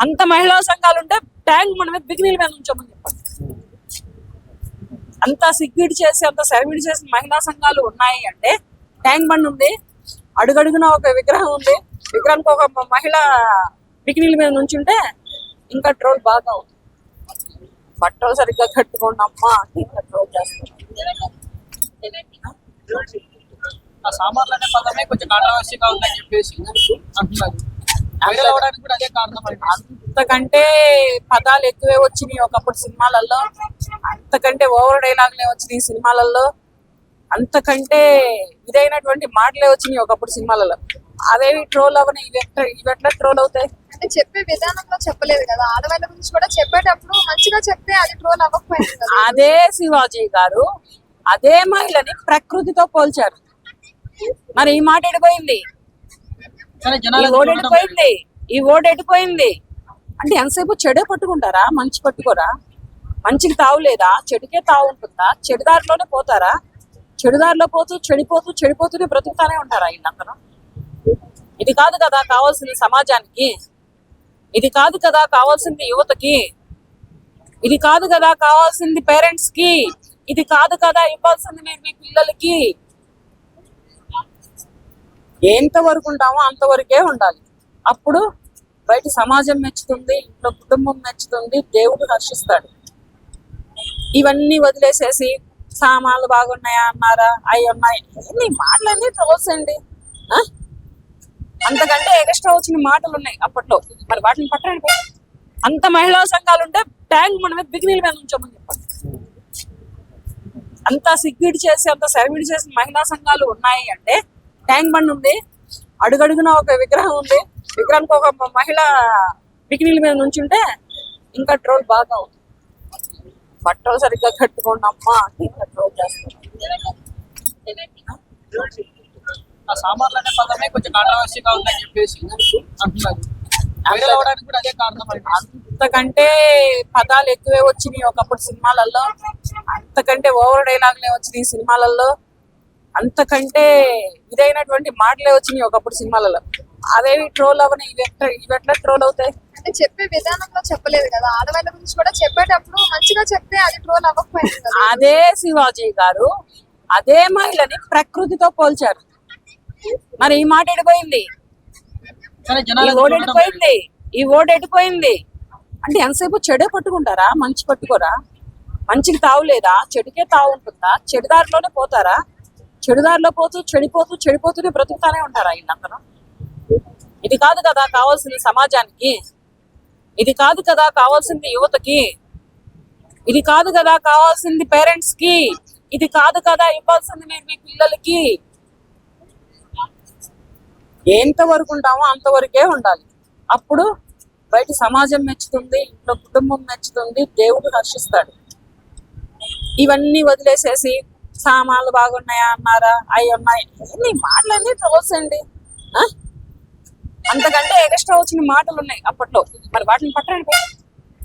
అంత మహిళా సంఘాలు ఉంటే ట్యాంక్ మన మీద బిగినీల మీద ఉంచమని చెప్పండి. అంత సిగ్గిడి చేసి అంత సర్వీడ్ చేసిన మహిళా సంఘాలు ఉన్నాయి అంటే ట్యాంక్ బండ్ ఉంది అడుగడుగున ఒక విగ్రహం ఉంది విగ్రహానికి ఒక మహిళ బికినీల మీద నుంచుంటే ఇంకా ట్రోల్ బాగా ఉంది. బట్టలు సరిగ్గా కట్టుకోండి అమ్మా అంటే ఇంకా ట్రోల్ చేస్తాం సామాన్లు అనే పదమే కొంచెం కాంట్రవర్సీగా ఉందని చెప్పేసి అంటున్నారు. అంతకంటే పదాలు ఎక్కువే వచ్చినాయి ఒకప్పుడు సినిమాలలో. అంతకంటే ఓవర్ డైలాగులే వచ్చినాయి సినిమాలలో. అంతకంటే ఇదైనటువంటి మాటలే వచ్చినాయి ఒకప్పుడు సినిమాలలో. అదేవి ట్రోల్ అవని ఇవి ఎట్లా ఇవి ఎట్లా ట్రోల్ అవుతాయి. అంటే చెప్పే విధానంలో చెప్పలేదు కదా. ఆడవాళ్ళ గురించి కూడా చెప్పేటప్పుడు మంచిగా చెప్తే అది ట్రోల్ అవ్వకపోయింది కదా. అదే శివాజీ గారు అదే మహిళని ప్రకృతితో పోల్చారు. మరి ఈ మాట ఎడిపోయింది ఈ ఎడిపోయింది ఈ ఓడి ఎడిపోయింది అంటే ఎంతసేపు చెడే పట్టుకుంటారా? మంచి పట్టుకోరా? మంచికి తావు లేదా చెడుకే తావు ఉంటుందా చెడు దారిలోనే పోతారా? చెడు దారిలో పోతూ చెడిపోతూ చెడిపోతూనే బ్రతుకుతానే ఉంటారా వీళ్ళందరూ ఇది కాదు కదా కావాల్సింది సమాజానికి. ఇది కాదు కదా కావాల్సింది యువతకి. ఇది కాదు కదా కావాల్సింది పేరెంట్స్కి ఇది కాదు కదా ఇవ్వాల్సింది మీరు మీ పిల్లలకి. ఎంత వరకు ఉంటామో అంతవరకే ఉండాలి. అప్పుడు బయట సమాజం మెచ్చుతుంది ఇంట్లో కుటుంబం మెచ్చుతుంది దేవుడు హర్షిస్తాడు. ఇవన్నీ వదిలేసేసి సామాన్లు బాగున్నాయా అన్నారా? అవి ఉన్నాయి. ఇన్ని మాటలన్నీ ట్రోల్స్ అండి? ఆ? అంతకంటే ఎక్స్ట్రా వచ్చిన మాటలు ఉన్నాయి అప్పట్లో. మరి వాటిని పట్టండి అంత మహిళా సంఘాలు ఉంటే ట్యాంక్ మన మీద బిగినీల మీద ఉంచామని చెప్పండి. అంత సిగ్గిడి చేసి అంత సెరవిడి చేసిన మహిళా సంఘాలు ఉన్నాయి అంటే ట్యాంక్ బండ్ ఉంది. అడుగడుగున ఒక విగ్రహం ఉంది. విగ్రహానికి ఒక మహిళ బికినీల మీద నుంచుంటే ఇంకా ట్రోల్ బాగా ఉంది బట్టలు సరిగ్గా కట్టుకోండి అమ్మా ఇంకా ట్రోల్ అనే పదమే కొంచెం కాంట్రవర్సీగా ఉందని చెప్పేసి అంటున్నారు. అంతకంటే పదాలు ఎక్కువే వచ్చినాయి ఒకప్పుడు సినిమాలలో అంతకంటే ఓవర్ డైలాగులే వచ్చినాయి సినిమాలలో అంతకంటే ఇదైనటువంటి మాటలే వచ్చినాయి ఒకప్పుడు సినిమాలలో. అదేవి ట్రోల్ అవని ఇవి ఎట్లా ఇవి ఎట్లా ట్రోల్ అవుతాయి. అంటే చెప్పే విధానంలో చెప్పలేదు కదా. ఆడవాళ్ళ గురించి కూడా చెప్పేటప్పుడు మంచిగా చెప్తే అది ట్రోల్ అవ్వకపోయింది అదే శివాజీ గారు అదే మహిళని ప్రకృతితో పోల్చారు. మరి ఈ మాట ఎడిపోయింది? ఈ జనాలు ఓడి ఎడిపోయింది? ఈ ఓడి ఎడిపోయింది? అంటే ఎంతసేపు చెడే పట్టుకుంటారా? మంచి పట్టుకోరా? మంచికి తావు లేదా చెడుకే తావు ఉంటుందా చెడు దారిలోనే పోతారా? చెడుదారిలో పోతూ చెడిపోతూ చెడిపోతూనే బ్రతుకుతానే ఉంటారా వీళ్ళందరూ ఇది కాదు కదా కావాల్సింది సమాజానికి. ఇది కాదు కదా కావాల్సింది యువతకి. ఇది కాదు కదా కావాల్సింది పేరెంట్స్కి ఇది కాదు కదా ఇవ్వాల్సింది మీరు మీ పిల్లలకి. ఎంత వరకు ఉంటామో అంతవరకే ఉండాలి. అప్పుడు బయట సమాజం మెచ్చుతుంది ఇంట్లో కుటుంబం మెచ్చుతుంది దేవుడు హర్షిస్తాడు. ఇవన్నీ వదిలేసేసి సామాన్లు బాగున్నాయా అన్నారా? అవి ఉన్నాయి. మాటలు మాటలన్నీ ట్రోల్స్ అండి? ఆ? అంతకంటే ఎక్స్ట్రా వచ్చిన మాటలు ఉన్నాయి అప్పట్లో. మరి వాటిని పట్టండి